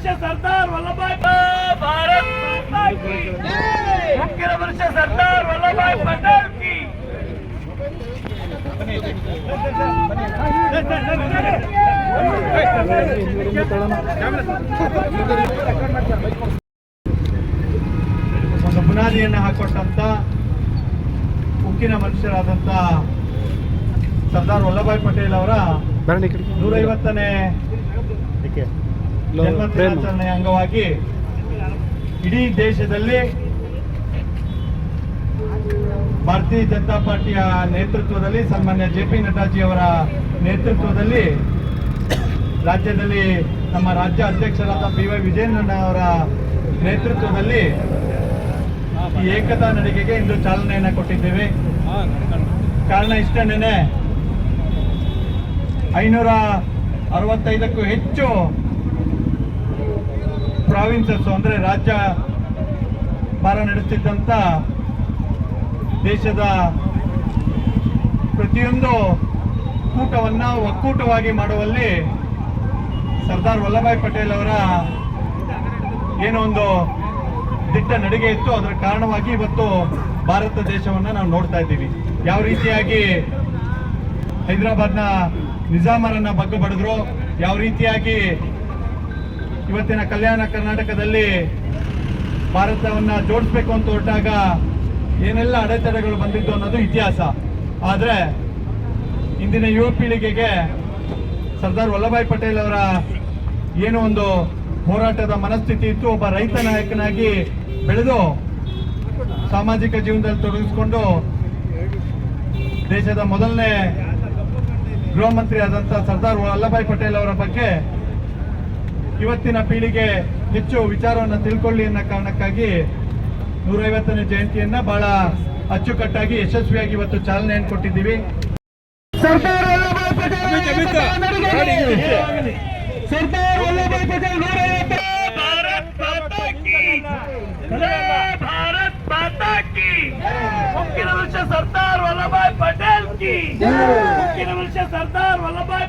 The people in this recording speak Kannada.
ವರ್ಷ ಸರ್ದಾರ್ ವಲ್ಲಭಾಯ್ ಭಾರತ್ ಮುಂದಿನ ವರ್ಷ ಸರ್ದಾರ್ ವಲ್ಲಭಾಯ್ ಪಟೇಲ್ ಕಿ ಒಂದು ಬುನಾದಿಯನ್ನು ಹಾಕೊಟ್ಟಂತ ಉಕ್ಕಿನ ಮನುಷ್ಯರಾದಂತ ಸರ್ದಾರ್ ವಲ್ಲಭಾಯ್ ಪಟೇಲ್ ಅವರ ನೂರೈವತ್ತನೇ ಜನ್ಮ ದಿನಾಚರಣೆಯ ಅಂಗವಾಗಿ ಇಡೀ ದೇಶದಲ್ಲಿ ಭಾರತೀಯ ಜನತಾ ಪಾರ್ಟಿಯ ನೇತೃತ್ವದಲ್ಲಿ ಸನ್ಮಾನ್ಯ ಜೆ ಪಿ ನಡ್ಡಾಜಿ ಅವರ ನೇತೃತ್ವದಲ್ಲಿ ರಾಜ್ಯದಲ್ಲಿ ನಮ್ಮ ರಾಜ್ಯ ಅಧ್ಯಕ್ಷರಾದ ಬಿ ವೈ ಅವರ ನೇತೃತ್ವದಲ್ಲಿ ಈ ಏಕತಾ ನಡಿಗೆಗೆ ಇಂದು ಚಾಲನೆಯನ್ನು ಕೊಟ್ಟಿದ್ದೇವೆ. ಕಾರಣ ಇಷ್ಟೇನೆ ಐನೂರ ಅರವತ್ತೈದಕ್ಕೂ ಹೆಚ್ಚು ಪ್ರಾವಿನ್ಸಸ್ ಅಂದರೆ ರಾಜ್ಯ ಭಾರ ನಡೆಸ್ತಿದ್ದಂಥ ದೇಶದ ಪ್ರತಿಯೊಂದು ಕೂಟವನ್ನು ಒಕ್ಕೂಟವಾಗಿ ಮಾಡುವಲ್ಲಿ ಸರ್ದಾರ್ ವಲ್ಲಭಾಯ್ ಪಟೇಲ್ ಅವರ ಏನೋ ಒಂದು ದಿಟ್ಟ ನಡಿಗೆ ಇತ್ತು. ಅದರ ಕಾರಣವಾಗಿ ಇವತ್ತು ಭಾರತ ದೇಶವನ್ನು ನಾವು ನೋಡ್ತಾ ಇದ್ದೀವಿ. ಯಾವ ರೀತಿಯಾಗಿ ಹೈದರಾಬಾದ್ನ ನಿಜಾಮರನ್ನ ಬಗ್ಗು ಬಡಿದ್ರು, ಯಾವ ರೀತಿಯಾಗಿ ಇವತ್ತಿನ ಕಲ್ಯಾಣ ಕರ್ನಾಟಕದಲ್ಲಿ ಭಾರತವನ್ನ ಜೋಡಿಸ್ಬೇಕು ಅಂತ ಹೊರಟಾಗ ಏನೆಲ್ಲ ಅಡೆತಡೆಗಳು ಬಂದಿದ್ದು ಅನ್ನೋದು ಇತಿಹಾಸ. ಆದರೆ ಇಂದಿನ ಯುವ ಪೀಳಿಗೆಗೆ ಸರ್ದಾರ್ ವಲ್ಲಭಾಯ್ ಪಟೇಲ್ ಅವರ ಏನು ಒಂದು ಹೋರಾಟದ ಮನಸ್ಥಿತಿ ಇತ್ತು, ಒಬ್ಬ ರೈತ ನಾಯಕನಾಗಿ ಬೆಳೆದು ಸಾಮಾಜಿಕ ಜೀವನದಲ್ಲಿ ತೊಡಗಿಸಿಕೊಂಡು ದೇಶದ ಮೊದಲನೇ ಗೃಹ ಮಂತ್ರಿ ಸರ್ದಾರ್ ವಲ್ಲಭಾಯ್ ಪಟೇಲ್ ಅವರ ಬಗ್ಗೆ ಇವತ್ತಿನ ಪೀಳಿಗೆ ಹೆಚ್ಚು ವಿಚಾರವನ್ನು ತಿಳ್ಕೊಳ್ಳಿ ಅನ್ನೋ ಕಾರಣಕ್ಕಾಗಿ ನೂರೈವತ್ತನೇ ಜಯಂತಿಯನ್ನ ಬಹಳ ಅಚ್ಚುಕಟ್ಟಾಗಿ ಯಶಸ್ವಿಯಾಗಿ ಇವತ್ತು ಚಾಲನೆಯನ್ನು ಕೊಟ್ಟಿದ್ದೀವಿ. ಸರ್ದಾರ್ ವಲ್ಲಭಾಯ್ ಪಟೇಲ್ ಸರ್ದಾರ್ ವಲ್ಲಭಾಯ್ ಪಟೇಲ್ ಸರ್ದಾರ್ ವಲ್ಲಭಾಯ್